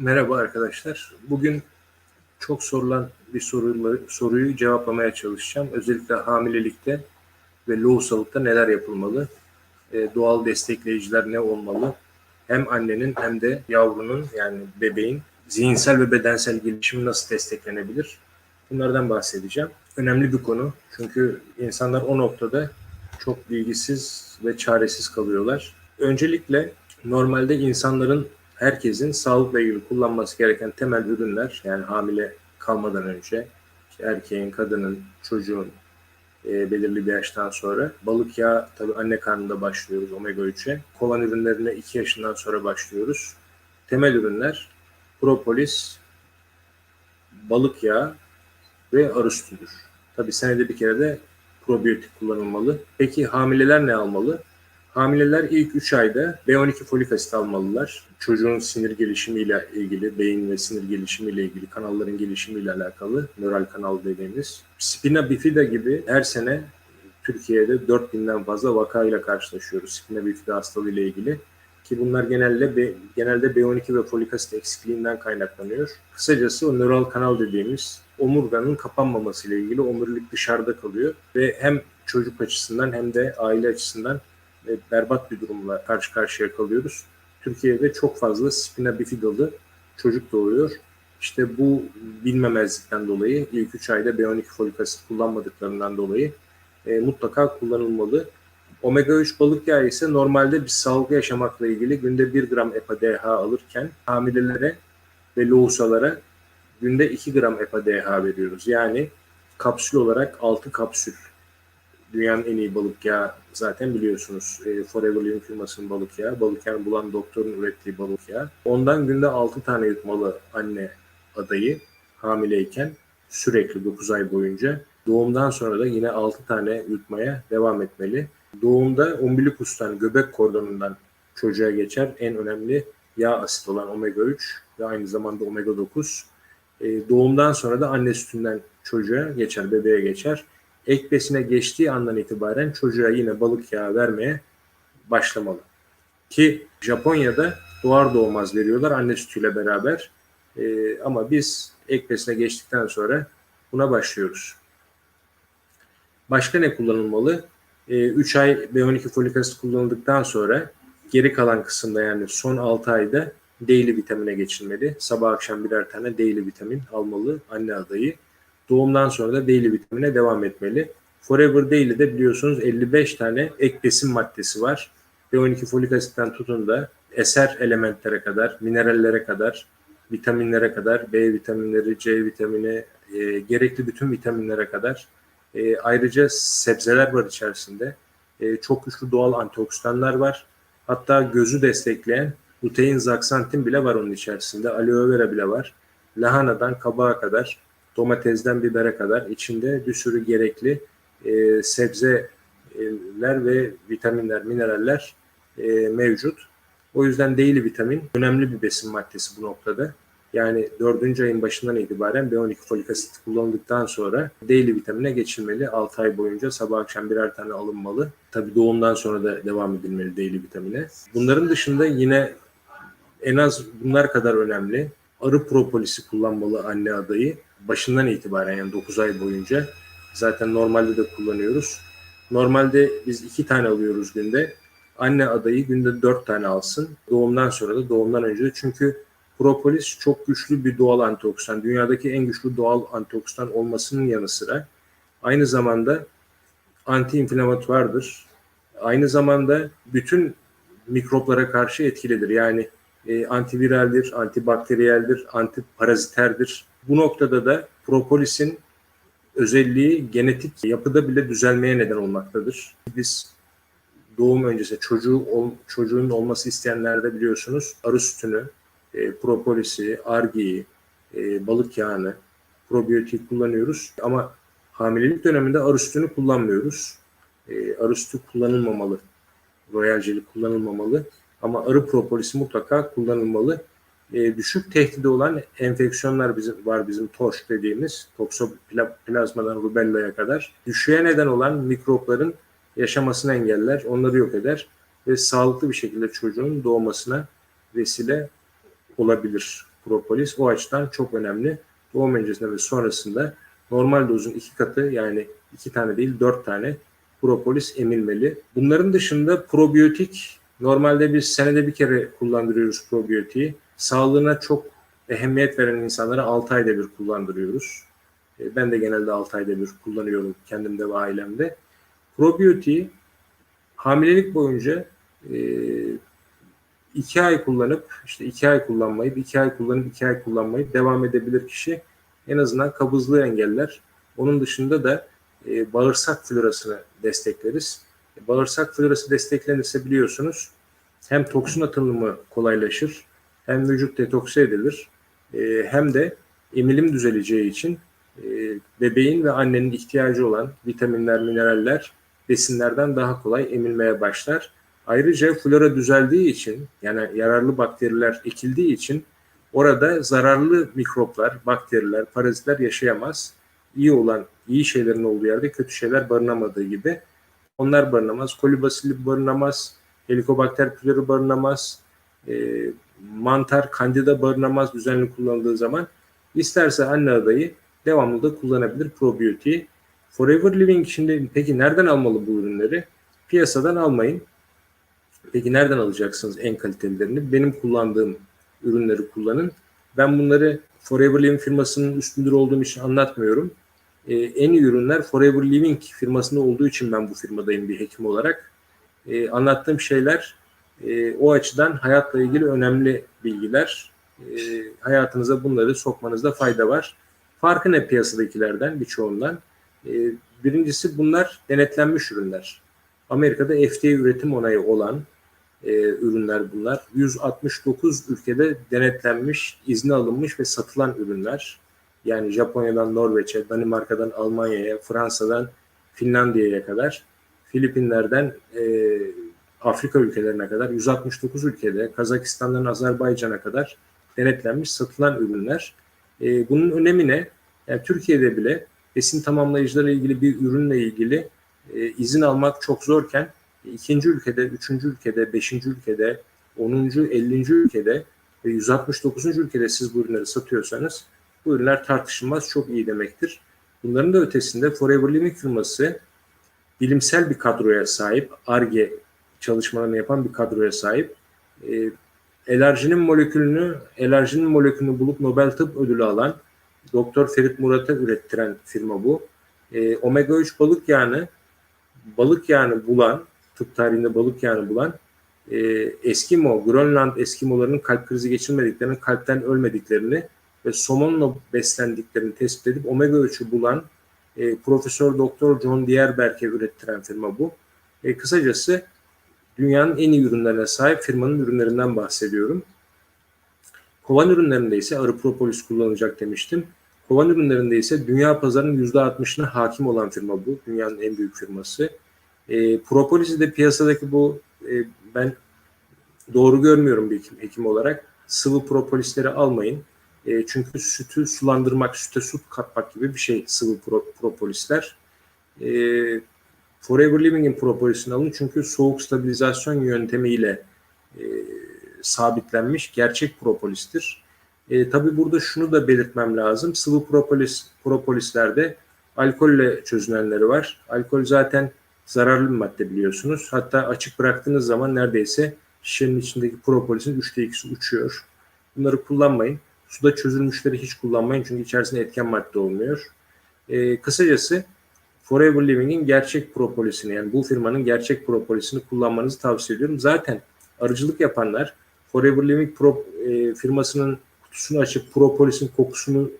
Merhaba arkadaşlar. Bugün çok sorulan bir soruyu, soruyu cevaplamaya çalışacağım. Özellikle hamilelikte ve lohusalıkta neler yapılmalı? E, doğal destekleyiciler ne olmalı? Hem annenin hem de yavrunun yani bebeğin zihinsel ve bedensel gelişimi nasıl desteklenebilir? Bunlardan bahsedeceğim. Önemli bir konu. Çünkü insanlar o noktada çok bilgisiz ve çaresiz kalıyorlar. Öncelikle normalde insanların herkesin sağlıkla ilgili kullanması gereken temel ürünler yani hamile kalmadan önce işte erkeğin, kadının, çocuğun e, belirli bir yaştan sonra balık yağı tabii anne karnında başlıyoruz omega 3'e. Kovan ürünlerine 2 yaşından sonra başlıyoruz. Temel ürünler propolis, balık yağı ve arı sütüdür. Tabii senede bir kere de probiyotik kullanılmalı. Peki hamileler ne almalı? Hamileler ilk 3 ayda B12 folik asit almalılar. Çocuğun sinir gelişimiyle ilgili, beyin ve sinir gelişimiyle ilgili, kanalların gelişimiyle alakalı nöral kanal dediğimiz. Spina bifida gibi her sene Türkiye'de 4000'den fazla vakayla karşılaşıyoruz spina bifida hastalığı ile ilgili. Ki bunlar genelde genelde B12 ve folik asit eksikliğinden kaynaklanıyor. Kısacası o nöral kanal dediğimiz omurganın kapanmaması ile ilgili omurilik dışarıda kalıyor ve hem çocuk açısından hem de aile açısından ve berbat bir durumla karşı karşıya kalıyoruz. Türkiye'de çok fazla spina bifidalı çocuk doğuyor. İşte bu bilmemezlikten dolayı ilk 3 ayda B12 folik asit kullanmadıklarından dolayı e, mutlaka kullanılmalı. Omega 3 balık yağı ise normalde bir sağlıklı yaşamakla ilgili günde 1 gram EPA-DH alırken hamilelere ve lohusalara günde 2 gram EPA-DH veriyoruz. Yani kapsül olarak 6 kapsül dünyanın en iyi balık yağı zaten biliyorsunuz. E, Forever Living firmasının balık yağı. Balık yağı bulan doktorun ürettiği balık yağı. Ondan günde 6 tane yutmalı anne adayı hamileyken sürekli 9 ay boyunca. Doğumdan sonra da yine 6 tane yutmaya devam etmeli. Doğumda umbilikustan, göbek kordonundan çocuğa geçer en önemli yağ asit olan omega 3 ve aynı zamanda omega 9. E, doğumdan sonra da anne sütünden çocuğa geçer, bebeğe geçer ek besine geçtiği andan itibaren çocuğa yine balık yağı vermeye başlamalı. Ki Japonya'da doğar doğmaz veriyorlar anne sütüyle beraber. Ee, ama biz ek besine geçtikten sonra buna başlıyoruz. Başka ne kullanılmalı? Ee, 3 ay B12 folik asit kullanıldıktan sonra geri kalan kısımda yani son 6 ayda daily vitamine geçilmeli. Sabah akşam birer tane daily vitamin almalı anne adayı. Doğumdan sonra da daily vitamine devam etmeli. Forever Daily'de biliyorsunuz 55 tane ek besin maddesi var. B12 folik asitten tutun da eser elementlere kadar, minerallere kadar, vitaminlere kadar, B vitaminleri, C vitamini, e, gerekli bütün vitaminlere kadar. E, ayrıca sebzeler var içerisinde. E, çok güçlü doğal antioksidanlar var. Hatta gözü destekleyen lutein zaksantin bile var onun içerisinde. Aloe vera bile var. Lahanadan kabağa kadar domatesden bibere kadar içinde bir sürü gerekli e, sebzeler ve vitaminler, mineraller e, mevcut. O yüzden daily vitamin önemli bir besin maddesi bu noktada. Yani dördüncü ayın başından itibaren B12 folik asit kullanıldıktan sonra daily vitamine geçilmeli. 6 ay boyunca sabah akşam birer tane alınmalı. Tabii doğumdan sonra da devam edilmeli daily vitamine. Bunların dışında yine en az bunlar kadar önemli. Arı propolisi kullanmalı anne adayı başından itibaren yani 9 ay boyunca zaten normalde de kullanıyoruz. Normalde biz iki tane alıyoruz günde. Anne adayı günde dört tane alsın. Doğumdan sonra da doğumdan önce de. Çünkü propolis çok güçlü bir doğal antioksidan. Dünyadaki en güçlü doğal antioksidan olmasının yanı sıra aynı zamanda anti-inflamatuardır. Aynı zamanda bütün mikroplara karşı etkilidir. Yani e, antiviraldir, antibakteriyeldir, antiparaziterdir. Bu noktada da propolisin özelliği genetik yapıda bile düzelmeye neden olmaktadır. Biz doğum öncesi çocuğu çocuğun olması isteyenlerde biliyorsunuz arı sütünü, e, propolisi, argiyi, e, balık yağını, probiyotik kullanıyoruz. Ama hamilelik döneminde arı sütünü kullanmıyoruz. E, arı sütü kullanılmamalı. Royal jeli kullanılmamalı. Ama arı propolisi mutlaka kullanılmalı e, düşük tehdidi olan enfeksiyonlar bizim var bizim TORŞ dediğimiz toksoplazmadan rubella'ya kadar düşüğe neden olan mikropların yaşamasını engeller, onları yok eder ve sağlıklı bir şekilde çocuğun doğmasına vesile olabilir propolis o açıdan çok önemli. Doğum öncesinde ve sonrasında normal dozun iki katı yani iki tane değil dört tane propolis emilmeli. Bunların dışında probiyotik normalde biz senede bir kere kullandırıyoruz probiyotiği. Sağlığına çok ehemmiyet veren insanlara 6 ayda bir kullandırıyoruz. E, Ben de genelde 6 ayda bir kullanıyorum kendimde ve ailemde. Probiyotiği hamilelik boyunca e, iki ay kullanıp işte iki ay kullanmayıp iki ay kullanıp iki ay kullanmayıp devam edebilir kişi en azından kabızlığı engeller. Onun dışında da e, bağırsak florasını destekleriz. E, bağırsak florası desteklenirse biliyorsunuz hem toksin atılımı kolaylaşır hem vücut detokse edilir e, hem de emilim düzeleceği için e, bebeğin ve annenin ihtiyacı olan vitaminler, mineraller besinlerden daha kolay emilmeye başlar. Ayrıca flora düzeldiği için yani yararlı bakteriler ekildiği için orada zararlı mikroplar, bakteriler, parazitler yaşayamaz. İyi olan, iyi şeylerin olduğu yerde kötü şeyler barınamadığı gibi onlar barınamaz. Kolibasili barınamaz, helikobakter pylori barınamaz, e, mantar, kandida barınamaz düzenli kullanıldığı zaman. İsterse anne adayı devamlı da kullanabilir probiyotiği. Forever Living şimdi peki nereden almalı bu ürünleri? Piyasadan almayın. Peki nereden alacaksınız en kalitelilerini? Benim kullandığım ürünleri kullanın. Ben bunları Forever Living firmasının üstündür olduğum için anlatmıyorum. Ee, en iyi ürünler Forever Living firmasında olduğu için ben bu firmadayım bir hekim olarak. Ee, anlattığım şeyler e, o açıdan hayatla ilgili önemli bilgiler. E, hayatınıza bunları sokmanızda fayda var. Farkı ne piyasadakilerden birçoğundan? E, birincisi bunlar denetlenmiş ürünler. Amerika'da FDA üretim onayı olan e, ürünler bunlar. 169 ülkede denetlenmiş, izni alınmış ve satılan ürünler. Yani Japonya'dan Norveç'e, Danimarka'dan Almanya'ya, Fransa'dan Finlandiya'ya kadar, Filipinler'den e, Afrika ülkelerine kadar 169 ülkede, Kazakistan'dan Azerbaycan'a kadar denetlenmiş, satılan ürünler. E, bunun önemi ne? Yani Türkiye'de bile besin tamamlayıcılarla ilgili bir ürünle ilgili e, izin almak çok zorken ikinci ülkede, üçüncü ülkede, beşinci ülkede, onuncu, ellinci ülkede ve 169. ülkede siz bu ürünleri satıyorsanız bu ürünler tartışılmaz çok iyi demektir. Bunların da ötesinde Forever Living firması bilimsel bir kadroya sahip, ARGE çalışmalarını yapan bir kadroya sahip. E, elerjinin molekülünü, elerjinin molekülünü bulup Nobel Tıp Ödülü alan Doktor Ferit Murat'a ürettiren firma bu. E, omega 3 balık yağını balık yağını bulan, tıp tarihinde balık yağını bulan e, Eskimo, Grönland Eskimolarının kalp krizi geçirmediklerini, kalpten ölmediklerini ve somonla beslendiklerini tespit edip omega 3'ü bulan e, Profesör Doktor John Dierberg'e ürettiren firma bu. E, kısacası dünyanın en iyi ürünlerine sahip firmanın ürünlerinden bahsediyorum. Kovan ürünlerinde ise arı propolis kullanılacak demiştim. Kovan ürünlerinde ise dünya pazarının %60'ına hakim olan firma bu. Dünyanın en büyük firması. E, propolisi de piyasadaki bu e, ben doğru görmüyorum bir hekim, hekim olarak. Sıvı propolisleri almayın. E, çünkü sütü sulandırmak, süte süt katmak gibi bir şey sıvı pro, propolisler. E, Forever Living'in propolisini alın çünkü soğuk stabilizasyon yöntemiyle e, sabitlenmiş gerçek propolistir. E, tabii burada şunu da belirtmem lazım. Sıvı propolis propolislerde alkolle çözünenleri var. Alkol zaten zararlı bir madde biliyorsunuz. Hatta açık bıraktığınız zaman neredeyse şişenin içindeki propolisin üçte ikisi uçuyor. Bunları kullanmayın. Suda çözülmüşleri hiç kullanmayın çünkü içerisinde etken madde olmuyor. E, kısacası Forever Living'in gerçek propolisini yani bu firmanın gerçek propolisini kullanmanızı tavsiye ediyorum. Zaten arıcılık yapanlar Forever Living Pro, e, firmasının kutusunu açıp propolisin kokusunu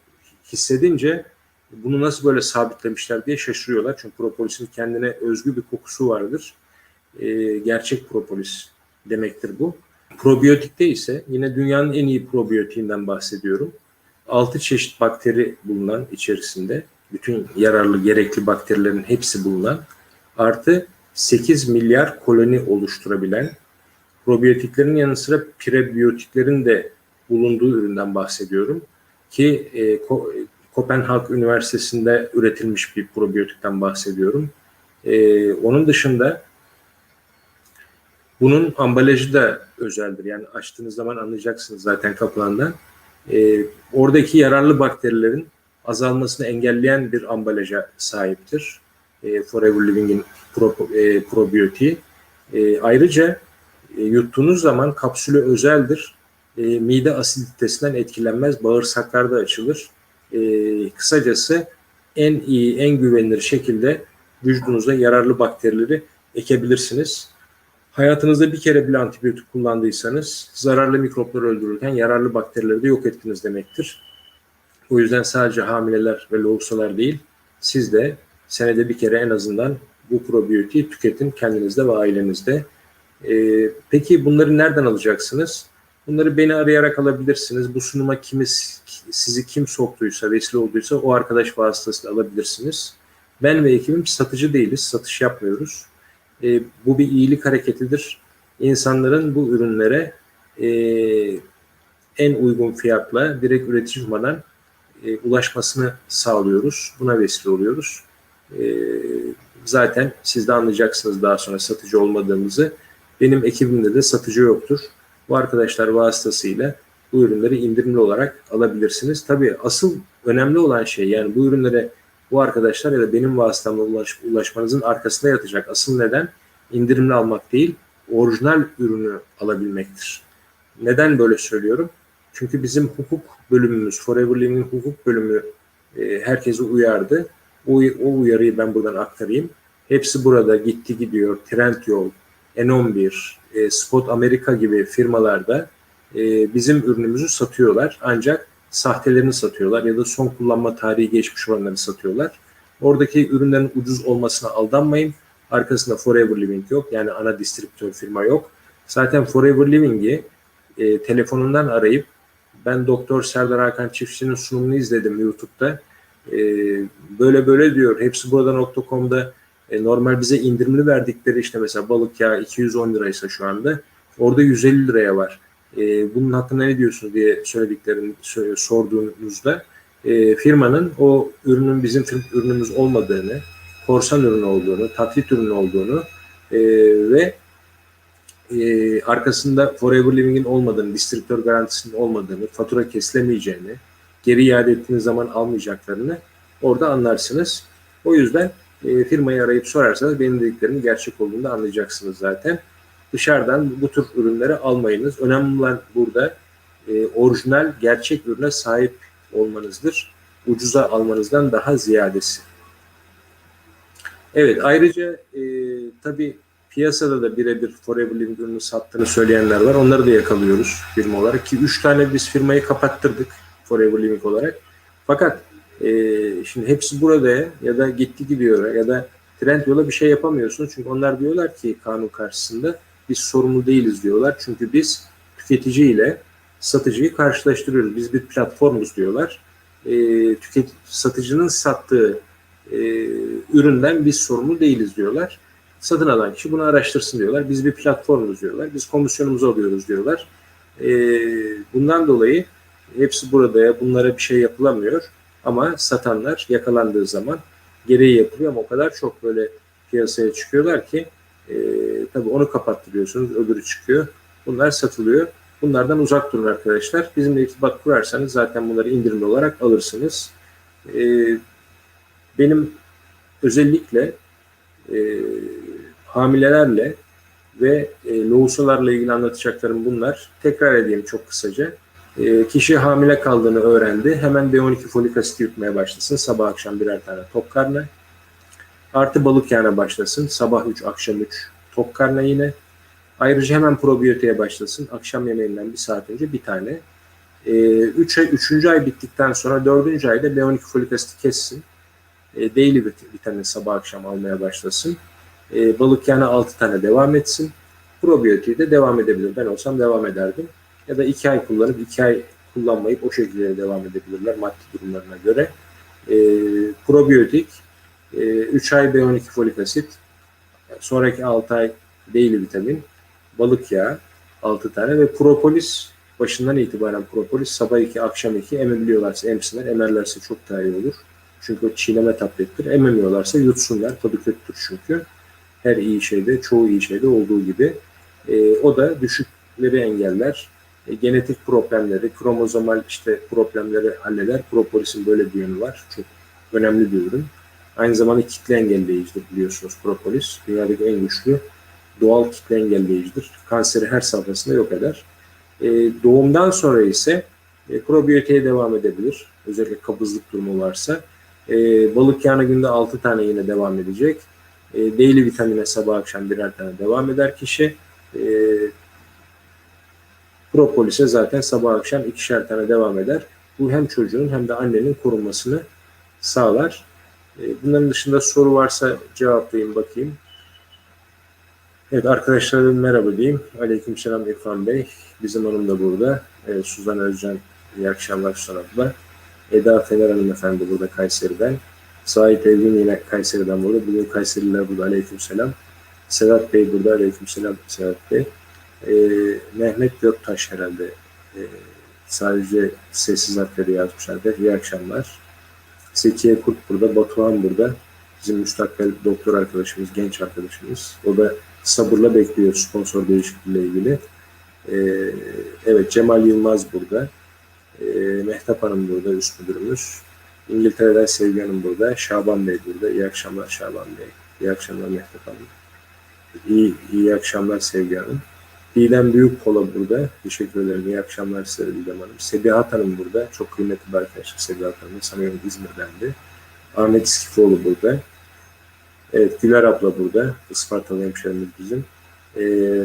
hissedince bunu nasıl böyle sabitlemişler diye şaşırıyorlar. Çünkü propolisin kendine özgü bir kokusu vardır. E, gerçek propolis demektir bu. Probiyotikte ise yine dünyanın en iyi probiyotiğinden bahsediyorum. 6 çeşit bakteri bulunan içerisinde bütün yararlı gerekli bakterilerin hepsi bulunan artı 8 milyar koloni oluşturabilen probiyotiklerin yanı sıra prebiyotiklerin de bulunduğu üründen bahsediyorum. Ki e, Kopenhag Üniversitesi'nde üretilmiş bir probiyotikten bahsediyorum. E, onun dışında bunun ambalajı da özeldir. Yani açtığınız zaman anlayacaksınız zaten kapağından. e, oradaki yararlı bakterilerin azalmasını engelleyen bir ambalaja sahiptir. E, Forever Living'in pro, e, probiyotiği. E, ayrıca e, yuttuğunuz zaman kapsülü özeldir. E, mide asiditesinden etkilenmez, bağırsaklarda açılır. E, kısacası en iyi, en güvenilir şekilde vücudunuza yararlı bakterileri ekebilirsiniz. Hayatınızda bir kere bile antibiyotik kullandıysanız zararlı mikropları öldürürken yararlı bakterileri de yok ettiniz demektir. O yüzden sadece hamileler ve lohusalar değil, siz de senede bir kere en azından bu probiyotiği tüketin kendinizde ve ailenizde. Ee, peki bunları nereden alacaksınız? Bunları beni arayarak alabilirsiniz. Bu sunuma kimi, sizi kim soktuysa, vesile olduysa o arkadaş vasıtasıyla alabilirsiniz. Ben ve ekibim satıcı değiliz, satış yapmıyoruz. E, bu bir iyilik hareketidir. İnsanların bu ürünlere e, en uygun fiyatla direkt üretici firmadan e, ulaşmasını sağlıyoruz. Buna vesile oluyoruz. E, zaten siz de anlayacaksınız daha sonra satıcı olmadığımızı. Benim ekibimde de satıcı yoktur. Bu arkadaşlar vasıtasıyla bu ürünleri indirimli olarak alabilirsiniz. Tabii asıl önemli olan şey yani bu ürünlere bu arkadaşlar ya da benim vasıtamla ulaş, ulaşmanızın arkasında yatacak asıl neden indirimli almak değil, orijinal ürünü alabilmektir. Neden böyle söylüyorum? Çünkü bizim hukuk bölümümüz, Forever Living hukuk bölümü e, herkesi uyardı. O, o uyarıyı ben buradan aktarayım. Hepsi burada gitti gidiyor. Trendyol, N11, e, Spot Amerika gibi firmalarda e, bizim ürünümüzü satıyorlar. Ancak sahtelerini satıyorlar ya da son kullanma tarihi geçmiş olanları satıyorlar. Oradaki ürünlerin ucuz olmasına aldanmayın. Arkasında Forever Living yok. Yani ana distribütör firma yok. Zaten Forever Living'i e, telefonundan arayıp ben Doktor Serdar Hakan Çiftçi'nin sunumunu izledim YouTube'da. E, böyle böyle diyor. Hepsi burada.com'da e, normal bize indirimli verdikleri işte mesela balık yağı 210 liraysa şu anda orada 150 liraya var e, bunun hakkında ne diyorsunuz diye söylediklerini sorduğunuzda e, firmanın o ürünün bizim ürünümüz olmadığını, korsan ürün olduğunu, taklit ürün olduğunu e, ve e, arkasında Forever Living'in olmadığını, distribütör garantisinin olmadığını, fatura kesilemeyeceğini, geri iade ettiğiniz zaman almayacaklarını orada anlarsınız. O yüzden e, firmayı arayıp sorarsanız benim dediklerimin gerçek olduğunu anlayacaksınız zaten dışarıdan bu tür ürünleri almayınız. Önemli olan burada e, orijinal, gerçek ürüne sahip olmanızdır. Ucuza almanızdan daha ziyadesi. Evet, ayrıca e, tabii piyasada da birebir Forever Living ürünü sattığını söyleyenler var. Onları da yakalıyoruz firma olarak ki üç tane biz firmayı kapattırdık Forever Living olarak. Fakat e, şimdi hepsi burada ya da gitti gidiyor ya da trend yola bir şey yapamıyorsunuz. Çünkü onlar diyorlar ki kanun karşısında biz sorumlu değiliz diyorlar. Çünkü biz tüketici ile satıcıyı karşılaştırıyoruz. Biz bir platformuz diyorlar. E, tüket, satıcının sattığı e, üründen biz sorumlu değiliz diyorlar. Satın alan kişi bunu araştırsın diyorlar. Biz bir platformuz diyorlar. Biz komisyonumuzu alıyoruz diyorlar. E, bundan dolayı hepsi burada ya bunlara bir şey yapılamıyor. Ama satanlar yakalandığı zaman gereği yapılıyor ama o kadar çok böyle piyasaya çıkıyorlar ki e, tabii onu kapattırıyorsunuz, öbürü çıkıyor. Bunlar satılıyor. Bunlardan uzak durun arkadaşlar. Bizimle irtibat kurarsanız zaten bunları indirimli olarak alırsınız. E, benim özellikle e, hamilelerle ve e, lohusalarla ilgili anlatacaklarım bunlar. Tekrar edeyim çok kısaca. E, kişi hamile kaldığını öğrendi. Hemen B12 folik asit yutmaya başlasın. Sabah akşam birer tane tok karnı. Artı balık yağına başlasın. Sabah 3, akşam 3 tok karnı yine. Ayrıca hemen probiyotiğe başlasın. Akşam yemeğinden bir saat önce bir tane. 3 ee, ay, 3. ay bittikten sonra 4. ayda B12 folik asiti kessin. E, daily vitamin sabah akşam almaya başlasın. E, balık yağına 6 tane devam etsin. Probiyotiği de devam edebilir. Ben olsam devam ederdim. Ya da 2 ay kullanıp 2 ay kullanmayıp o şekilde devam edebilirler maddi durumlarına göre. E, probiyotik 3 e, ay B12 folik asit, sonraki 6 ay daily vitamin, balık yağı 6 tane ve propolis başından itibaren propolis sabah 2 akşam 2 emebiliyorlarsa emsinler, emerlerse çok daha iyi olur. Çünkü o çiğneme tablettir. Ememiyorlarsa yutsunlar. Tadı kötüdür çünkü. Her iyi şeyde, çoğu iyi şeyde olduğu gibi. E, o da düşükleri engeller. e, genetik problemleri, kromozomal işte problemleri halleder. Propolisin böyle bir yönü var. Çok önemli bir ürün. Aynı zamanda kitle engelleyicidir biliyorsunuz propolis. Dünyadaki en güçlü doğal kitle engelleyicidir. Kanseri her safhasında yok eder. E, doğumdan sonra ise e, probiyotiğe devam edebilir. Özellikle kabızlık durumu varsa. E, balık yağına günde 6 tane yine devam edecek. E, daily vitamine sabah akşam birer tane devam eder kişi. E, propolise zaten sabah akşam ikişer tane devam eder. Bu hem çocuğun hem de annenin korunmasını sağlar. E, bunların dışında soru varsa cevaplayayım bakayım. Evet arkadaşlarım merhaba diyeyim. Aleykümselam İrfan Bey. Bizim hanım da burada. Evet, Suzan Özcan iyi akşamlar Suzan abla. Eda Fener hanımefendi burada Kayseri'den. Sait Evgin yine Kayseri'den burada. Bugün Kayseriler burada aleykümselam. Sedat Bey burada aleykümselam Sedat Bey. Ee, Mehmet Göktaş herhalde. Ee, sadece sessiz harfleri yazmışlardı. İyi akşamlar. Sekiye Kurt burada, Batuhan burada. Bizim müstakbel doktor arkadaşımız, genç arkadaşımız. O da sabırla bekliyor sponsor değişikliğiyle ilgili. Ee, evet Cemal Yılmaz burada. Ee, Mehtap Hanım burada, üst müdürümüz. İngiltere'den Sevgi Hanım burada. Şaban Bey burada. İyi akşamlar Şaban Bey. İyi akşamlar Mehtap Hanım. İyi, iyi akşamlar Sevgi Hanım. Didem Büyük Kola burada. Teşekkür ederim. İyi akşamlar size Didem Hanım. Sebihat Hanım burada. Çok kıymetli bir arkadaşım Sebihat Hanım. Sanıyorum İzmir'dendi. Ahmet İskifoğlu burada. Evet Güler abla burada. Ispartalı hemşerimiz bizim. Ee,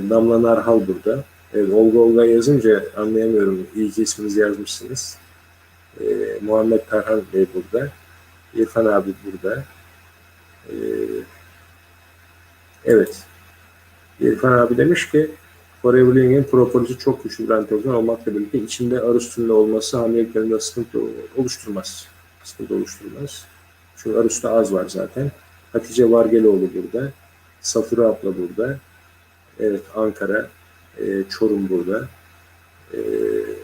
Damla Narhal burada. Evet, Olga Olga yazınca anlayamıyorum. İyi ki isminizi yazmışsınız. Ee, Muhammed Tarhan Bey burada. İrfan abi burada. Ee, evet. İrfan abi demiş ki Forever Living'in propolisi çok güçlü bir antioksidan olmakla birlikte içinde arı sütünde olması hamileliklerinde sıkıntı oluşturmaz. Sıkıntı oluşturmaz. Çünkü arı sütü az var zaten. Hatice Vargeloğlu burada. Safura abla burada. Evet Ankara. E, Çorum burada. E,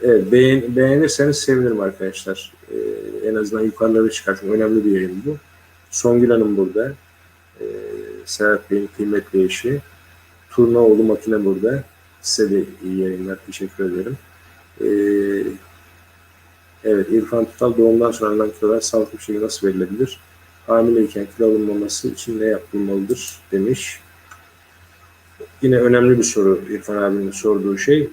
evet beğen, beğenirseniz sevinirim arkadaşlar. E, en azından yukarılara çıkar. Çünkü önemli bir yayın bu. Songül Hanım burada. E, Serhat Bey'in kıymetli eşi. Turnaoğlu Makine burada. Size de iyi yayınlar. Teşekkür ederim. E, evet İrfan Tutal doğumdan sonra alınan kilolar sağlıklı bir şekilde nasıl verilebilir? hamileyken kilo alınmaması için ne yapılmalıdır demiş. Yine önemli bir soru İrfan abinin sorduğu şey.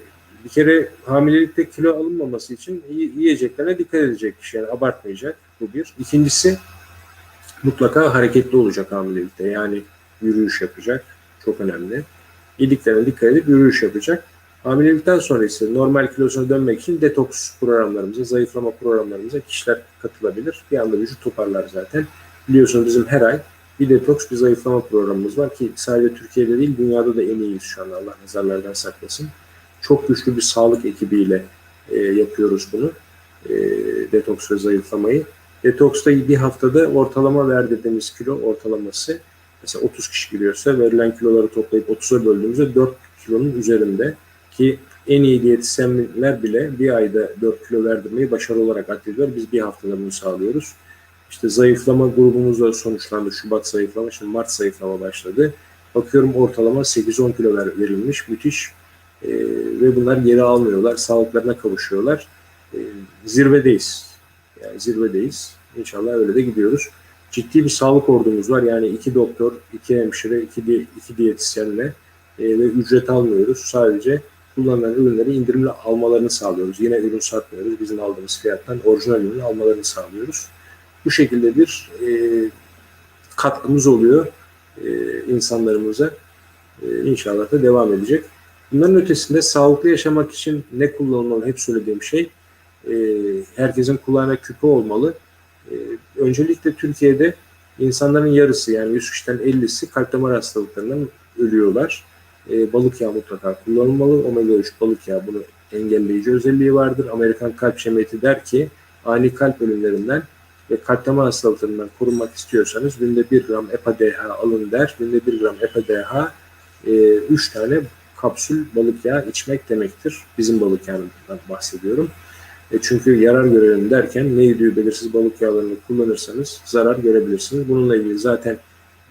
Bir kere hamilelikte kilo alınmaması için yiyeceklerine dikkat edecek kişi. Yani abartmayacak. Bu bir. İkincisi mutlaka hareketli olacak hamilelikte. Yani yürüyüş yapacak. Çok önemli. Yediklerine dikkat edip yürüyüş yapacak. Hamilelikten sonra ise normal kilosuna dönmek için detoks programlarımıza, zayıflama programlarımıza kişiler katılabilir. Bir anda vücut toparlar zaten. Biliyorsunuz bizim her ay bir detoks, bir zayıflama programımız var ki sadece Türkiye'de değil dünyada da en iyiyiz şu an Allah nazarlardan saklasın. Çok güçlü bir sağlık ekibiyle e, yapıyoruz bunu. E, detoks ve zayıflamayı. Detoksta bir haftada ortalama verdiğimiz kilo ortalaması mesela 30 kişi giriyorsa verilen kiloları toplayıp 30'a böldüğümüzde 4 kilonun üzerinde ki en iyi diyetisyenler bile bir ayda 4 kilo verdirmeyi başarı olarak addediyor. Biz bir haftada bunu sağlıyoruz. İşte zayıflama grubumuzda sonuçlandı. Şubat zayıflama, şimdi Mart zayıflama başladı. Bakıyorum ortalama 8-10 kilo ver, verilmiş. Müthiş. E, ve bunlar geri almıyorlar. Sağlıklarına kavuşuyorlar. E, zirvedeyiz. Yani zirvedeyiz. İnşallah öyle de gidiyoruz. Ciddi bir sağlık ordumuz var. Yani iki doktor, iki hemşire, iki, di iki diyetisyenle e, ve ücret almıyoruz. Sadece kullanılan ürünleri indirimli almalarını sağlıyoruz. Yine ürün satmıyoruz. Bizim aldığımız fiyattan orijinal ürünü almalarını sağlıyoruz. Bu şekilde bir e, katkımız oluyor e, insanlarımıza. E, inşallah da devam edecek. Bunların ötesinde sağlıklı yaşamak için ne kullanılmalı hep söylediğim şey e, herkesin kulağına küpe olmalı. E, öncelikle Türkiye'de insanların yarısı yani 100 kişiden 50'si kalp damar hastalıklarından ölüyorlar. E, balık yağı mutlaka kullanılmalı. Omega 3 balık yağı bunu engelleyici özelliği vardır. Amerikan Kalp Cemiyeti der ki ani kalp ölümlerinden ve kalp damar hastalıklarından korunmak istiyorsanız günde 1 gram EPA-DH alın der. Günde 1 gram EPA-DH e, 3 tane kapsül balık yağı içmek demektir. Bizim balık yağından bahsediyorum. E çünkü yarar görelim derken neydi belirsiz balık yağlarını kullanırsanız zarar görebilirsiniz. Bununla ilgili zaten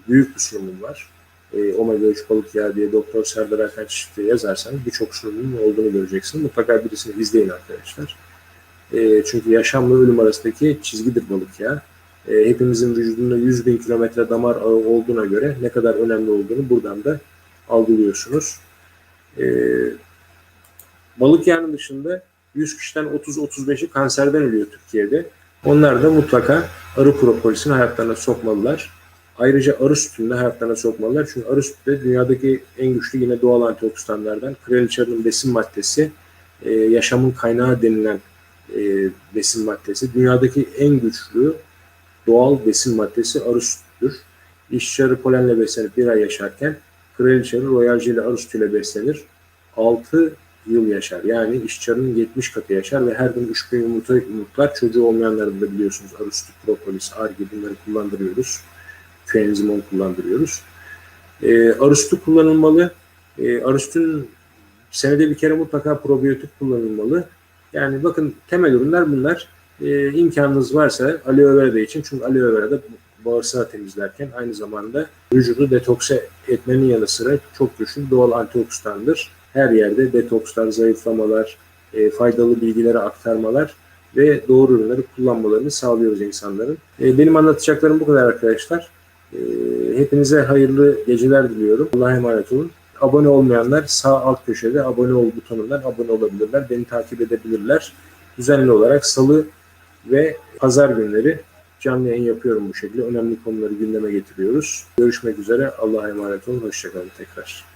büyük bir sunumum var. e, omega 3 balık yağı diye Doktor Serdar Hakan Çiftli'ye yazarsanız birçok sorunun olduğunu göreceksiniz. Mutlaka birisini izleyin arkadaşlar. E, çünkü yaşamla ölüm arasındaki çizgidir balık yağı. E, hepimizin vücudunda 100 bin kilometre damar ağı olduğuna göre ne kadar önemli olduğunu buradan da algılıyorsunuz. E, balık yağının dışında 100 kişiden 30-35'i kanserden ölüyor Türkiye'de. Onlar da mutlaka arı propolisini hayatlarına sokmalılar. Ayrıca arı sütünü de hayatlarına sokmalılar. Çünkü arı sütü de dünyadaki en güçlü yine doğal antioksidanlardan. Kraliçenin besin maddesi, e, yaşamın kaynağı denilen e, besin maddesi. Dünyadaki en güçlü doğal besin maddesi arı sütüdür. İşçi arı polenle beslenip bir ay yaşarken kraliçe arı royal arı sütüyle beslenir. 6 yıl yaşar. Yani işçinin 70 katı yaşar ve her gün 3 gün yumurta yumurtlar. Çocuğu olmayanların da biliyorsunuz arı sütü, propolis, argi bunları kullandırıyoruz. Coenzimon kullandırıyoruz. E, arı sütü kullanılmalı. E, arı sütünün senede bir kere mutlaka probiyotik kullanılmalı. Yani bakın temel ürünler bunlar. E, imkanınız varsa aloe vera için çünkü aloe vera da bağırsağı temizlerken aynı zamanda vücudu detokse etmenin yanı sıra çok güçlü doğal antioksidandır. Her yerde detokslar, zayıflamalar, e, faydalı bilgileri aktarmalar ve doğru ürünleri kullanmalarını sağlıyoruz insanların. E, benim anlatacaklarım bu kadar arkadaşlar. E, hepinize hayırlı geceler diliyorum. Allah'a emanet olun. Abone olmayanlar sağ alt köşede abone ol butonundan abone olabilirler. Beni takip edebilirler. Düzenli olarak salı ve pazar günleri canlı yayın yapıyorum bu şekilde. Önemli konuları gündeme getiriyoruz. Görüşmek üzere. Allah'a emanet olun. Hoşçakalın tekrar.